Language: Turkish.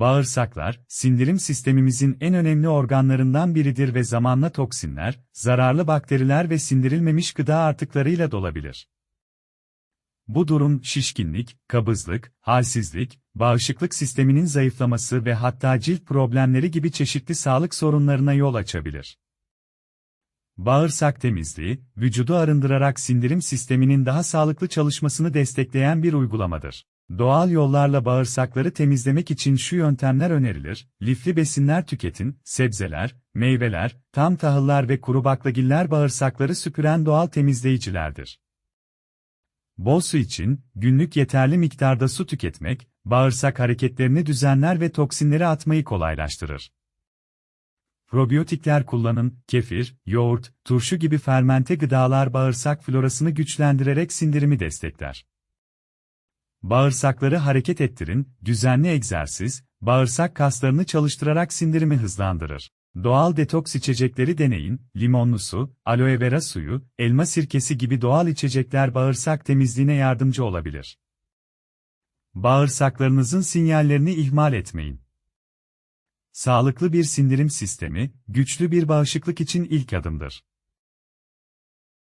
Bağırsaklar, sindirim sistemimizin en önemli organlarından biridir ve zamanla toksinler, zararlı bakteriler ve sindirilmemiş gıda artıklarıyla dolabilir. Bu durum şişkinlik, kabızlık, halsizlik, bağışıklık sisteminin zayıflaması ve hatta cilt problemleri gibi çeşitli sağlık sorunlarına yol açabilir. Bağırsak temizliği, vücudu arındırarak sindirim sisteminin daha sağlıklı çalışmasını destekleyen bir uygulamadır. Doğal yollarla bağırsakları temizlemek için şu yöntemler önerilir, lifli besinler tüketin, sebzeler, meyveler, tam tahıllar ve kuru baklagiller bağırsakları süpüren doğal temizleyicilerdir. Bol su için, günlük yeterli miktarda su tüketmek, bağırsak hareketlerini düzenler ve toksinleri atmayı kolaylaştırır. Probiyotikler kullanın, kefir, yoğurt, turşu gibi fermente gıdalar bağırsak florasını güçlendirerek sindirimi destekler. Bağırsakları hareket ettirin, düzenli egzersiz, bağırsak kaslarını çalıştırarak sindirimi hızlandırır. Doğal detoks içecekleri deneyin, limonlu su, aloe vera suyu, elma sirkesi gibi doğal içecekler bağırsak temizliğine yardımcı olabilir. Bağırsaklarınızın sinyallerini ihmal etmeyin. Sağlıklı bir sindirim sistemi, güçlü bir bağışıklık için ilk adımdır.